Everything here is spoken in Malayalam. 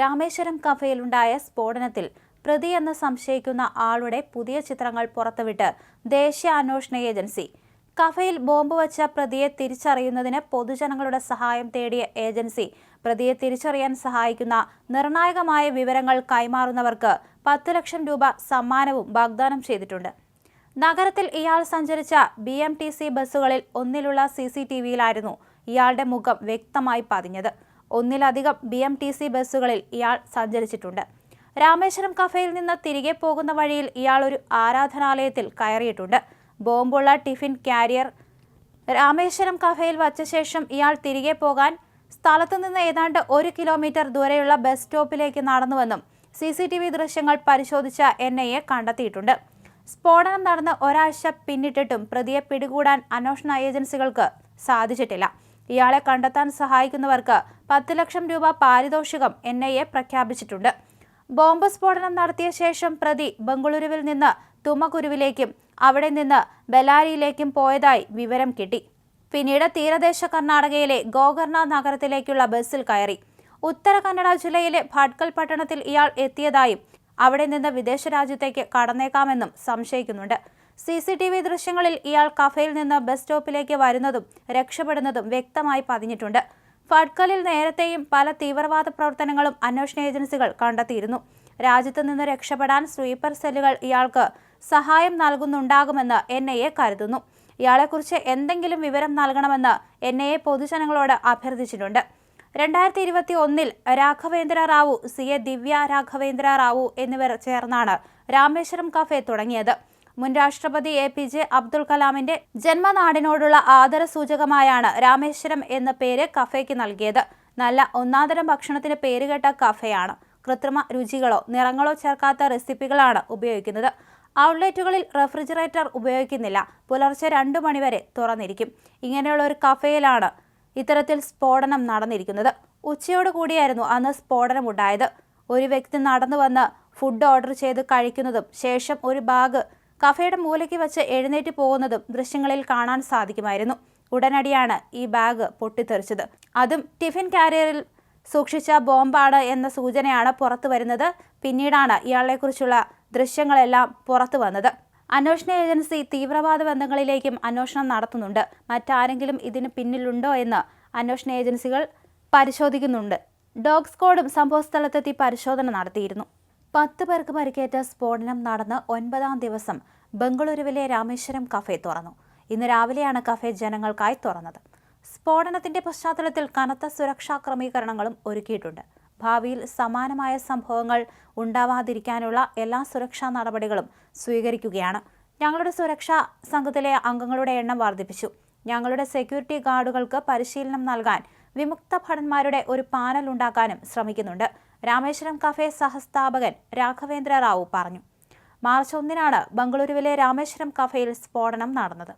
രാമേശ്വരം കഫയിലുണ്ടായ സ്ഫോടനത്തിൽ പ്രതി എന്ന് സംശയിക്കുന്ന ആളുടെ പുതിയ ചിത്രങ്ങൾ പുറത്തുവിട്ട് ദേശീയ അന്വേഷണ ഏജൻസി. കഫയിൽ ബോംബ് വച്ച പ്രതിയെ തിരിച്ചറിയുന്നതിന് പൊതുജനങ്ങളുടെ സഹായം തേടിയ ഏജൻസി പ്രതിയെ തിരിച്ചറിയാൻ സഹായിക്കുന്ന നിർണായകമായ വിവരങ്ങൾ കൈമാറുന്നവർക്ക് പത്ത് ലക്ഷം രൂപ സമ്മാനവും വാഗ്ദാനം ചെയ്തിട്ടുണ്ട്. നഗരത്തിൽ ഇയാൾ സഞ്ചരിച്ച ബി ബസ്സുകളിൽ ഒന്നിലുള്ള സി ഇയാളുടെ മുഖം വ്യക്തമായി പതിഞ്ഞത്. ഒന്നിലധികം ബി എം ടി സി ബസ്സുകളിൽ ഇയാൾ സഞ്ചരിച്ചിട്ടുണ്ട്. രാമേശ്വരം കഫയിൽ നിന്ന് തിരികെ പോകുന്ന വഴിയിൽ ഇയാൾ ഒരു ആരാധനാലയത്തിൽ കയറിയിട്ടുണ്ട്. ബോംബുള്ള ടിഫിൻ കാരിയർ രാമേശ്വരം കഫയിൽ വച്ച ശേഷം ഇയാൾ തിരികെ പോകാൻ സ്ഥലത്തു നിന്ന് ഏതാണ്ട് ഒരു കിലോമീറ്റർ ദൂരെയുള്ള ബസ് സ്റ്റോപ്പിലേക്ക് നടന്നുവെന്നും സി സി ടി വി ദൃശ്യങ്ങൾ പരിശോധിച്ച എൻ ഐ എ കണ്ടെത്തിയിട്ടുണ്ട്. സ്ഫോടനം നടന്ന് ഒരാഴ്ച പിന്നിട്ടിട്ടും പ്രതിയെ പിടികൂടാൻ അന്വേഷണ ഏജൻസികൾക്ക് സാധിച്ചിട്ടില്ല. ഇയാളെ കണ്ടെത്താൻ സഹായിക്കുന്നവർക്ക് പത്ത് ലക്ഷം രൂപ പാരിതോഷികം എൻ ഐ എ പ്രഖ്യാപിച്ചിട്ടുണ്ട്. ബോംബ് സ്ഫോടനം നടത്തിയ ശേഷം പ്രതി ബംഗളൂരുവിൽ നിന്ന് തുമകുരുവിലേക്കും അവിടെ നിന്ന് ബെലാരിയിലേക്കും പോയതായി വിവരം കിട്ടി. പിന്നീട് തീരദേശ കർണാടകയിലെ ഗോകർണ നഗരത്തിലേക്കുള്ള ബസ്സിൽ കയറി. ഉത്തര കന്നഡ ജില്ലയിലെ ഭട്കൽ പട്ടണത്തിൽ ഇയാൾ എത്തിയതായും അവിടെ നിന്ന് വിദേശ രാജ്യത്തേക്ക് കടന്നേക്കാമെന്നും സംശയിക്കുന്നുണ്ട്. സി സി ടി വി ദൃശ്യങ്ങളിൽ ഇയാൾ കഫയിൽ നിന്ന് ബസ് സ്റ്റോപ്പിലേക്ക് വരുന്നതും രക്ഷപ്പെടുന്നതും വ്യക്തമായി പതിഞ്ഞിട്ടുണ്ട്. ഫഡ്കലിൽ നേരത്തെയും പല തീവ്രവാദ പ്രവർത്തനങ്ങളും അന്വേഷണ ഏജൻസികൾ കണ്ടെത്തിയിരുന്നു. രാജ്യത്ത് നിന്ന് രക്ഷപ്പെടാൻ സ്വീപ്പർ സെല്ലുകൾ ഇയാൾക്ക് സഹായം നൽകുന്നുണ്ടാകുമെന്ന് എൻ ഐ എ കരുതുന്നു. ഇയാളെക്കുറിച്ച് എന്തെങ്കിലും വിവരം നൽകണമെന്ന് എൻ ഐ എ പൊതുജനങ്ങളോട് അഭ്യർത്ഥിച്ചിട്ടുണ്ട്. രണ്ടായിരത്തി ഇരുപത്തി ഒന്നിൽ രാഘവേന്ദ്ര റാവു സി എ ദിവ്യ രാഘവേന്ദ്ര റാവു എന്നിവർ ചേർന്നാണ് രാമേശ്വരം കഫേ തുടങ്ങിയത്. മുൻ രാഷ്ട്രപതി എ പി ജെ അബ്ദുൽ കലാമിന്റെ ജന്മനാടിനോടുള്ള ആദര സൂചകമായാണ് രാമേശ്വരം എന്ന പേര് കഫേക്ക് നൽകിയത്. നല്ല ഒന്നാന്തരം ഭക്ഷണത്തിന് പേരുകേട്ട കഫയാണ്. കൃത്രിമ രുചികളോ നിറങ്ങളോ ചേർക്കാത്ത റെസിപ്പികളാണ് ഉപയോഗിക്കുന്നത്. ഔട്ട്ലെറ്റുകളിൽ റെഫ്രിജറേറ്റർ ഉപയോഗിക്കുന്നില്ല. പുലർച്ചെ രണ്ടു മണിവരെ തുറന്നിരിക്കും. ഇങ്ങനെയുള്ള ഒരു കഫേയിലാണ് ഇത്തരത്തിൽ സ്ഫോടനം നടന്നിരിക്കുന്നത്. ഉച്ചയോട് കൂടിയായിരുന്നു അന്ന് സ്ഫോടനം ഉണ്ടായത് ഒരു വ്യക്തി നടന്നു വന്ന് ഫുഡ് ഓർഡർ ചെയ്ത് കഴിക്കുന്നതും ശേഷം ഒരു ബാഗ് കഫയുടെ മൂലയ്ക്ക് വെച്ച് എഴുന്നേറ്റ് പോകുന്നതും ദൃശ്യങ്ങളിൽ കാണാൻ സാധിക്കുമായിരുന്നു. ഉടനടിയാണ് ഈ ബാഗ് പൊട്ടിത്തെറിച്ചത്. അതും ടിഫിൻ കാരിയറിൽ സൂക്ഷിച്ച ബോംബാണ് എന്ന സൂചനയാണ് പുറത്തു വരുന്നത്. പിന്നീടാണ് ഇയാളെക്കുറിച്ചുള്ള ദൃശ്യങ്ങളെല്ലാം പുറത്തു വന്നത്. അന്വേഷണ ഏജൻസി തീവ്രവാദ ബന്ധങ്ങളിലേക്കും അന്വേഷണം നടത്തുന്നുണ്ട്. മറ്റാരെങ്കിലും ഇതിന് പിന്നിലുണ്ടോ എന്ന് അന്വേഷണ ഏജൻസികൾ പരിശോധിക്കുന്നുണ്ട്. ഡോഗ് സ്ക്വാഡും സംഭവസ്ഥലത്തെത്തി പരിശോധന നടത്തിയിരുന്നു. പത്ത് പേർക്ക് പരിക്കേറ്റ സ്ഫോടനം നടന്ന് ഒൻപതാം ദിവസം ബംഗളൂരുവിലെ രാമേശ്വരം കഫേ തുറന്നു. ഇന്ന് രാവിലെയാണ് കഫേ ജനങ്ങൾക്കായി തുറന്നത്. സ്ഫോടനത്തിന്റെ പശ്ചാത്തലത്തിൽ കനത്ത സുരക്ഷാ ക്രമീകരണങ്ങളും ഒരുക്കിയിട്ടുണ്ട്. ഭാവിയിൽ സമാനമായ സംഭവങ്ങൾ ഉണ്ടാവാതിരിക്കാനുള്ള എല്ലാ സുരക്ഷാ നടപടികളും സ്വീകരിക്കുകയാണ്. ഞങ്ങളുടെ സുരക്ഷാ സംഘത്തിലെ അംഗങ്ങളുടെ എണ്ണം വർദ്ധിപ്പിച്ചു. ഞങ്ങളുടെ സെക്യൂരിറ്റി ഗാർഡുകൾക്ക് പരിശീലനം നൽകാൻ വിമുക്ത ഭടന്മാരുടെ ഒരു പാനൽ ഉണ്ടാക്കാനും ശ്രമിക്കുന്നുണ്ട്. രാമേശ്വരം കഫേ സഹസ്ഥാപകൻ രാഘവേന്ദ്ര റാവു പറഞ്ഞു. മാർച്ച് ഒന്നിനാണ് ബംഗളൂരുവിലെ രാമേശ്വരം കഫേയിൽ സ്ഫോടനം നടന്നത്.